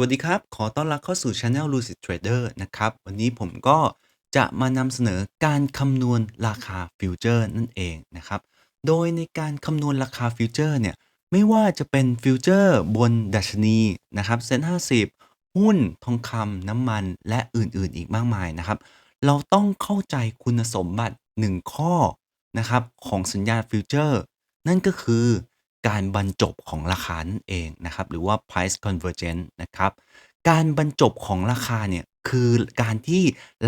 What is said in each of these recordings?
วัสดีครับ ขอต้อนรับเข้าสู่ Channel Lucid Trader นะครับ วันนี้ผมก็จะมานำเสนอการคำนวณราคาฟิวเจอร์นั่นเองนะครับ โดยในการคำนวณราคาฟิวเจอร์เนี่ย ไม่ว่าจะเป็นฟิวเจอร์บนดัชนีนะครับเซ็น50หุ้น ทองคำน้ำมัน และอื่นๆ อีกมากมายนะครับ เราต้องเข้าใจคุณสมบัติ 1 ข้อนะครับของสัญญาฟิวเจอร์ นั่นก็คือ การบรรจบของราคานั่นเองนะครับหรือว่า price convergence นะครับการบรรจบของราคาเนี่ยคือการที่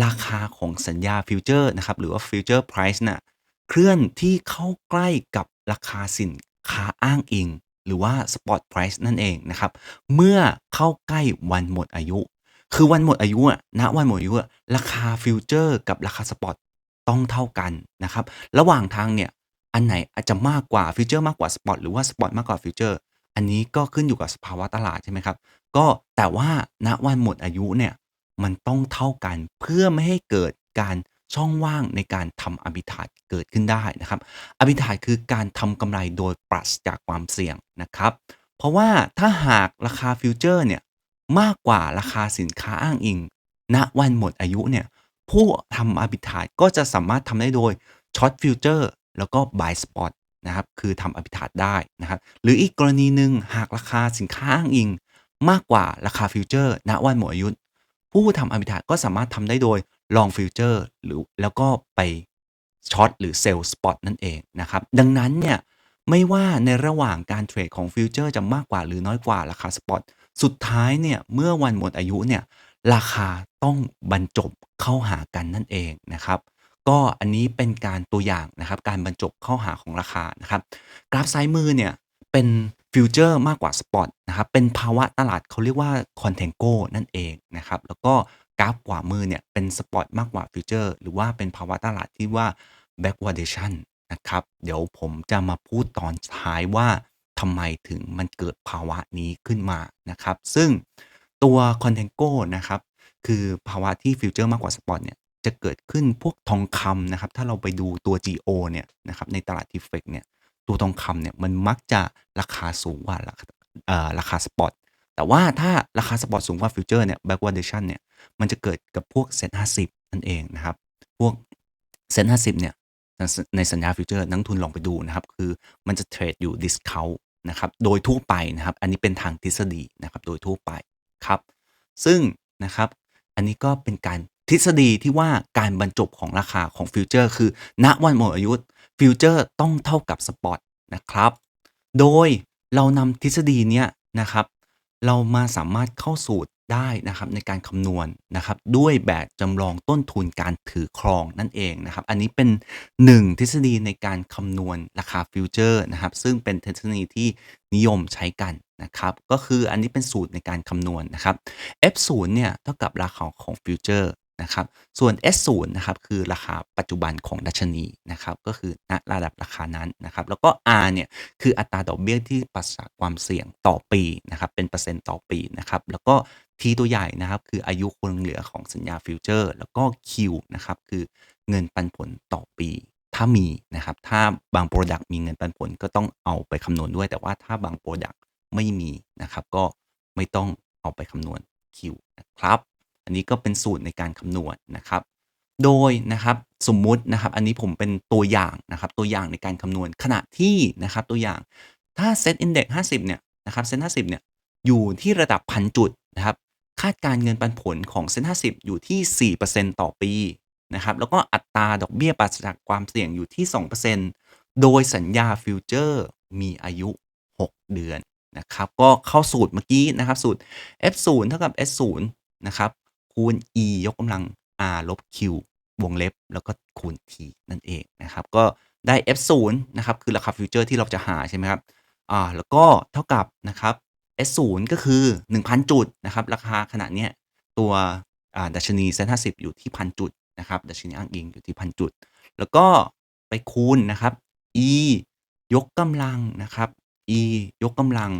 ราคาของสัญญาฟิวเจอร์นะครับหรือว่า future price น่ะเคลื่อนที่เข้าใกล้กับราคาสินค้าอ้างอิง หรือว่า spot price นั่นเองนะครับเมื่อเข้าใกล้วันหมดอายุ คือวันหมดอายุอะณวันหมดอายุอะราคาฟิวเจอร์กับราคาสปอตต้องเท่ากันนะครับระหว่างทางเนี่ย อันไหนอาจจะมากกว่าฟิวเจอร์มากกว่าสปอตหรือว่าสปอตมากกว่าฟิวเจอร์อันนี้ก็ขึ้นอยู่กับสภาวะตลาดใช่ไหมครับ ก็แต่ว่าณวันหมดอายุเนี่ยมันต้องเท่ากันเพื่อไม่ให้เกิดการช่องว่างในการทำ arbitrage เกิดขึ้นได้นะครับ arbitrage คือการทำกำไรโดยปราศจากความเสี่ยงนะครับ เพราะว่าถ้าหากราคาฟิวเจอร์เนี่ยมากกว่าราคาสินค้าอ้างอิง ณวันหมดอายุเนี่ยผู้ทำ arbitrage ก็จะสามารถทำได้โดยช็อตฟิวเจอร์ แล้วก็ buy spot นะครับคือทำ arbitrage ได้นะครับหรืออีกกรณีหนึ่งหากราคาสินค้าอ้างอิง มากกว่าราคาฟิวเจอร์ณวันหมดอายุผู้ทำ arbitrage ก็สามารถทำได้โดย long future หรือแล้วก็ไปช็อตหรือ sell spot นั่นเองนะครับดังนั้นเนี่ยไม่ว่าในระหว่างการเทรดของฟิวเจอร์จะมากกว่าหรือน้อยกว่าราคาสปอตสุดท้ายเนี่ยเมื่อวันหมดอายุเนี่ยราคาต้องบรรจบเข้าหากันนั่นเองนะครับ ก็อันนี้เป็นการตัวอย่างนะครับการบรรจบเข้าหาของราคานะครับกราฟซ้ายมือเนี่ยเป็นฟิวเจอร์มากกว่าสปอตนะครับเป็นภาวะตลาดเขาเรียกว่าคอนเทงโกนั่นเองนะครับแล้วก็กราฟขวามือเนี่ยเป็นสปอตมากกว่าฟิวเจอร์หรือว่าเป็นภาวะตลาดที่ว่า backwardation นะครับเดี๋ยวผมจะมาพูดตอนท้ายว่าทำไมถึงมันเกิดภาวะนี้ขึ้นมานะครับ ซึ่งตัว Contango นะครับ คือภาวะที่ฟิวเจอร์มากกว่าสปอตเนี่ย จะเกิดขึ้นพวกทองคำนะครับ ถ้าเราไปดูตัว GO เนี่ยนะครับในตลาด TIFEX เนี่ยตัวทองคำเนี่ยมันมักจะราคาสูงกว่าราคาเอ่อราคาสปอตแต่ว่าถ้าราคาสปอตสูงกว่าฟิวเจอร์เนี่ย backwardation เนี่ยมันจะเกิดกับพวก Set 50นั่นเองนะครับ พวก Set 50เนี่ยในสัญญาฟิวเจอร์นักทุนลองไปดูนะครับ คือมันจะเทรดอยู่ discount นะครับโดยทั่วไปนะครับ อันนี้เป็นทางทฤษฎีนะครับโดยทั่วไปครับ ซึ่งนะครับ อันนี้ก็เป็นการ ทฤษฎีที่ว่าการบรรจบของราคาของฟิวเจอร์คือ ณวันหมดอายุฟิวเจอร์ต้องเท่ากับสปอตนะครับ โดยเรานำทฤษฎีเนี้ยนะครับ เรามาสามารถเข้าสูตรได้นะครับในการคำนวณนะครับ ด้วยแบบจำลองต้นทุนการถือครองนั่นเองนะครับ อันนี้เป็น 1 ทฤษฎีในการคำนวณราคาฟิวเจอร์นะครับ ซึ่งเป็นทฤษฎีที่นิยมใช้กันนะครับ ก็คืออันนี้เป็นสูตรในการคำนวณนะครับ F0 เนี่ยเท่ากับราคาของฟิวเจอร์ นะครับ ส่วน S0 นะครับคือราคาปัจจุบันของดัชนีนะครับก็คือณระดับราคานั้นนะครับ แล้วก็ R เนี่ยคืออัตราดอกเบี้ยที่ปราศจาความเสี่ยงต่อปีนะครับเป็นเปอร์เซ็นต์ต่อปีนะครับแล้วก็ T ตัวใหญ่นะครับคืออายุคงเหลือของสัญญาฟิวเจอร์ แล้วก็ Q นะครับคือเงินปันผลต่อปีถ้ามีนะครับถ้าบาง Product มีเงินปันผลก็ต้องเอาไปคำนวณด้วย แต่ว่าถ้าบาง Product ไม่มีนะครับก็ไม่ต้องเอาไปคำนวณ Q นะครับ อันนี้ก็เป็นสูตรในการคำนวณนะครับ โดยนะครับสมมุตินะครับ อันนี้ผมเป็นตัวอย่างนะครับตัวอย่างในการคำนวณขณะที่นะครับตัวอย่างถ้า Set Index 50 เนี่ยนะครับ Set 50 เนี่ยอยู่ที่ระดับพันจุดนะครับคาดการเงินปันผลของ Set 50อยู่ที่ 4%ต่อปีนะครับแล้วก็อัตราดอกเบี้ยปราศจากความเสี่ยงอยู่ที่ 2%โดยสัญญาฟิวเจอร์มีอายุ 6 เดือนนะครับก็เข้าสูตรเมื่อกี้นะครับสูตร F0 เท่ากับ S0 นะครับ คูณ E ยกกำลัง R ลบ Q วงเล็บ แล้วก็คูณ T นั่นเองนะครับ ก็ได้ F0 นะครับ คือราคาฟิวเจอร์ที่เราจะหาใช่ไหมครับอ่าแล้วก็เท่ากับนะครับ S0 ก็คือ 1,000 จุดนะครับ ราคาขณะเนี้ยตัวดัชนีเซ็น50อยู่ที่พันจุดนะครับดัชนีอ้างอิงอยู่ที่พันจุด แล้วก็ไปคูณนะครับ E ยกกำลังนะครับ E ยกกำลัง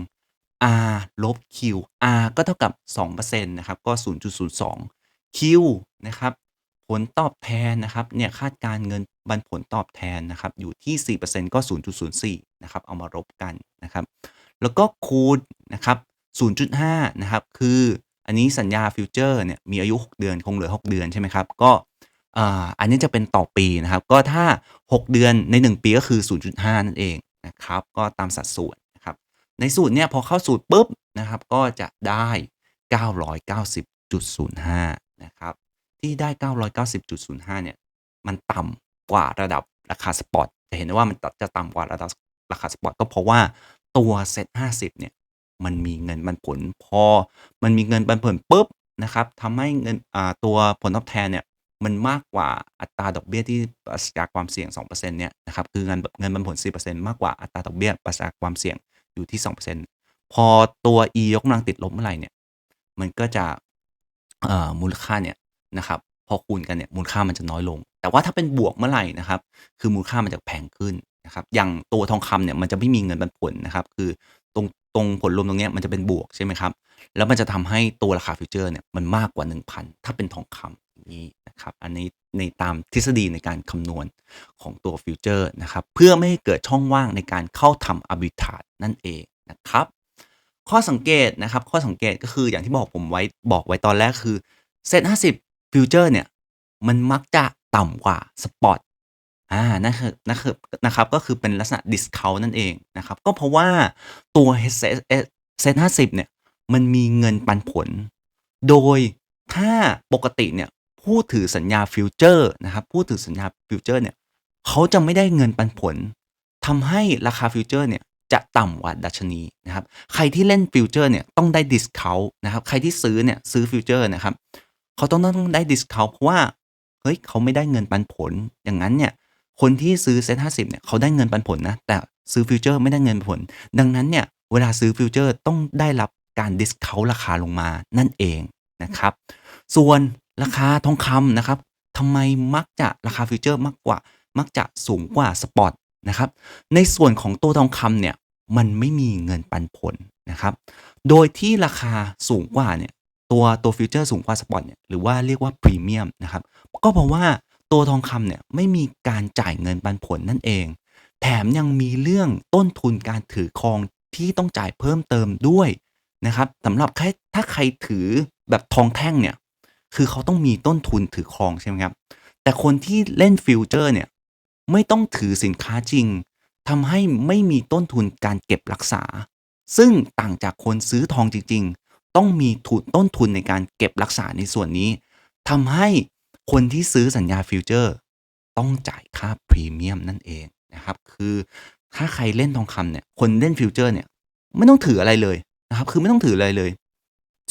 R ลบ Q R ก็เท่ากับ2%นะครับ ก็ 0.02 Q นะครับ ผลตอบแทนนะครับ เนี่ยคาดการเงินปันผลตอบแทนนะครับ อยู่ที่ 4%ก็ 0.04 นะครับ เอามารบกันนะครับ แล้วก็คูณนะครับ 0.5 นะครับ คือ อันนี้สัญญาฟิวเจอร์เนี่ย มีอายุ 6 เดือน คงเหลือ 6 เดือนใช่ไหมครับ ก็อันนี้จะเป็นต่อปีนะครับ ก็ถ้า 6 เดือนใน 1 ปีก็คือ 0.5 นั่นเองนะครับ ก็ตามสัดส่วน ในสูตรเนี่ยพอเข้าสูตรปุ๊บนะครับก็จะได้ 990.05 นะครับ ที่ได้ 990.05 เนี่ย มันต่ำกว่าระดับราคาสปอตจะเห็นได้ว่ามันจะต่ำกว่าระดับราคาสปอตก็เพราะว่าตัวเซ็ต50 เนี่ย มันมีเงินปันผลพอ มันมีเงินปันผลปุ๊บนะครับทำให้เงินอ่าตัวผลตอบแทนเนี่ยมันมากกว่าอัตราดอกเบี้ยที่ปราศจากความเสี่ยง 2%เนี่ยนะครับ คือเงินเงินปันผล 4%มากกว่าอัตราดอกเบี้ยปราศจากความเสี่ยง อยู่ที่ 2%พอตัว E ยกกำลังติดลบเมื่อไหร่เนี่ย มันก็จะเอ่อมูลค่าเนี่ยนะครับพอคูณกันเนี่ยมูลค่ามันจะน้อยลง แต่ว่าถ้าเป็นบวกเมื่อไหร่นะครับ คือมูลค่ามันจะแพงขึ้นนะครับ อย่างตัวทองคำเนี่ยมันจะไม่มีเงินปันผลนะครับ คือตรงตรงผลรวมตรงเนี้ยมันจะเป็นบวกใช่ไหมครับ แล้วมันจะทำให้ตัวราคาฟิวเจอร์เนี่ยมันมากกว่า 1,000 ถ้าเป็นทองคำอย่างนี้นะครับ อันนี้ ในตามทฤษฎีในการคำนวณของตัวฟิวเจอร์นะครับ เพื่อไม่ให้เกิดช่องว่างในการเข้าทำ arbitrage นั่นเองนะครับ ข้อสังเกตนะครับ ข้อสังเกตก็คืออย่างที่บอกผมไว้บอกไว้ตอนแรกคือเซ็ต50ฟิวเจอร์เนี่ย มันมักจะต่ำกว่าสปอตอ่านั่นคือนั่นคือนะครับก็คือเป็นลักษณะ discount นั่นเองนะครับ ก็เพราะว่าตัว เซ็ตเซ็ต50เนี่ยมันมีเงินปันผล โดยถ้าปกติเนี่ย ผู้ถือสัญญาฟิวเจอร์นะครับผู้ถือสัญญาฟิวเจอร์เนี่ยเขาจะไม่ได้เงินปันผลทำให้ราคาฟิวเจอร์เนี่ยจะต่ำกว่าดัชนีนะครับใครที่เล่นฟิวเจอร์เนี่ยต้องได้ดิสคาวนะครับใครที่ซื้อเนี่ยซื้อฟิวเจอร์นะครับเขาต้องต้องได้ดิสคาวเพราะว่าเฮ้ยเขาไม่ได้เงินปันผล อย่างนั้นเนี่ยคนที่ซื้อเซ็ตห้าสิบเนี่ยเขาได้เงินปันผลนะแต่ซื้อฟิวเจอร์ไม่ได้เงินผล ดังนั้นเนี่ยเวลาซื้อฟิวเจอร์ต้องได้รับการดิสคาวราคาลงมานั่นเองนะครับส่วน ราคาทองคำนะครับทำไมมักจะราคาฟิวเจอร์มากกว่า มักจะสูงกว่าสปอตนะครับ ในส่วนของตัวทองคำเนี่ยมันไม่มีเงินปันผลนะครับ โดยที่ราคาสูงกว่าเนี่ยตัวตัวฟิวเจอร์สูงกว่าสปอตเนี่ยหรือว่าเรียกว่าพรีเมียมนะครับ ก็เพราะว่าตัวทองคำเนี่ยไม่มีการจ่ายเงินปันผลนั่นเอง แถมยังมีเรื่องต้นทุนการถือครองที่ต้องจ่ายเพิ่มเติมด้วยนะครับสำหรับใครถ้าใครถือแบบทองแท่งเนี่ย คือเขาต้องมีต้นทุนถือครองใช่ไหมครับ แต่คนที่เล่นฟิวเจอร์เนี่ยไม่ต้องถือสินค้าจริงทำให้ไม่มีต้นทุนการเก็บรักษา ซึ่งต่างจากคนซื้อทองจริง ๆ ต้องมีทุนต้นทุนในการเก็บรักษาในส่วนนี้ทำให้คนที่ซื้อสัญญาฟิวเจอร์ต้องจ่ายค่าพรีเมียมนั่นเองนะครับ คือถ้าใครเล่นทองคำเนี่ย คนเล่นฟิวเจอร์เนี่ยไม่ต้องถืออะไรเลยนะครับ คือไม่ต้องถืออะไรเลย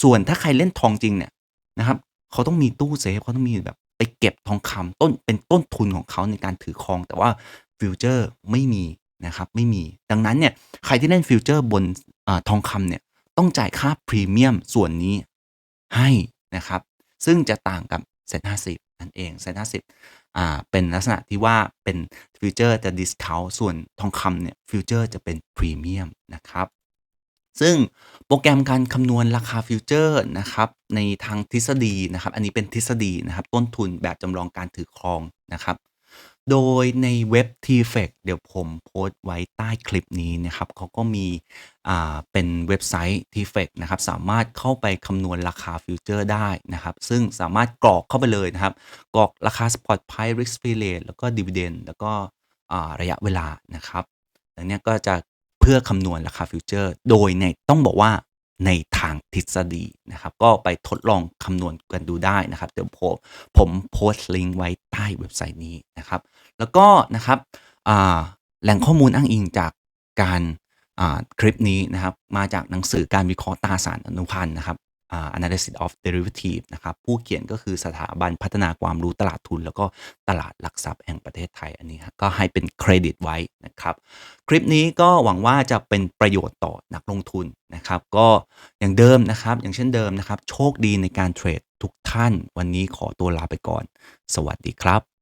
ส่วนถ้าใครเล่นทองจริงเนี่ยนะครับ เขาต้องมีตู้เซฟเขาต้องมีแบบไปเก็บทองคำต้นเป็นต้นทุนของเขาในการถือครอง แต่ว่าฟิวเจอร์ไม่มีนะครับไม่มีดังนั้นเนี่ยใครที่เล่นฟิวเจอร์บนอทองคำเนี่ยต้องจ่ายค่าพรีเมียมส่วนนี้ให้นะครับ ซึ่งจะต่างกับเซ็ตห้าสิบนั่นเองเซ็ตห้าสิบอ่าเป็นลักษณะที่ว่าเป็นฟิวเจอร์จะดิสคาวส่วนทองคำเนี่ยฟิวเจอร์จะเป็นพรีเมียมนะครับ ซึ่งโปรแกรมการคำนวณราคาฟิวเจอร์นะครับในทางทฤษฎีนะครับ อันนี้เป็นทฤษฎีนะครับ ต้นทุนแบบจำลองการถือครองนะครับ โดยในเว็บ t f e c เดี๋ยวผมโพสต์ไว้ใต้คลิปนี้นะครับเขาก็มีอ่าเป็นเว็บไซต์ t f e c นะครับสามารถเข้าไปคำนวณราคาฟิวเจอร์ได้นะครับ ซึ่งสามารถกรอกเข้าไปเลยนะครับ กรอกราคา Spot Price Risk Free Rate แล้วก็ Dividend แล้วก็ระยะเวลานะครับอันนี้ก็จะ พื่อคำนวณราคาฟิวเจอร์ โดยในต้องบอกว่าในทางทฤษฎีนะครับ ก็ไปทดลองคำนวณกันดูได้นะครับ เดี๋ยวผมผมโพสต์ลิงก์ไว้ใต้เว็บไซต์นี้นะครับ แล้วก็นะครับแหล่งข้อมูลอ้างอิงจากการคลิปนี้นะครับ มาจากหนังสือการวิเคราะห์ตราสารอนุพันธ์นะครับ analysis of derivative นะครับ ผู้เขียนก็คือสถาบันพัฒนาความรู้ตลาดทุน แล้วก็ตลาดหลักทรัพย์แห่งประเทศไทย อันนี้ก็ให้เป็นเครดิตไว้นะครับ คลิปนี้ก็หวังว่าจะเป็นประโยชน์ต่อนักลงทุนนะครับ ก็อย่างเดิมนะครับ อย่างเช่นเดิมนะครับ โชคดีในการเทรดทุกท่าน วันนี้ขอตัวลาไปก่อน สวัสดีครับ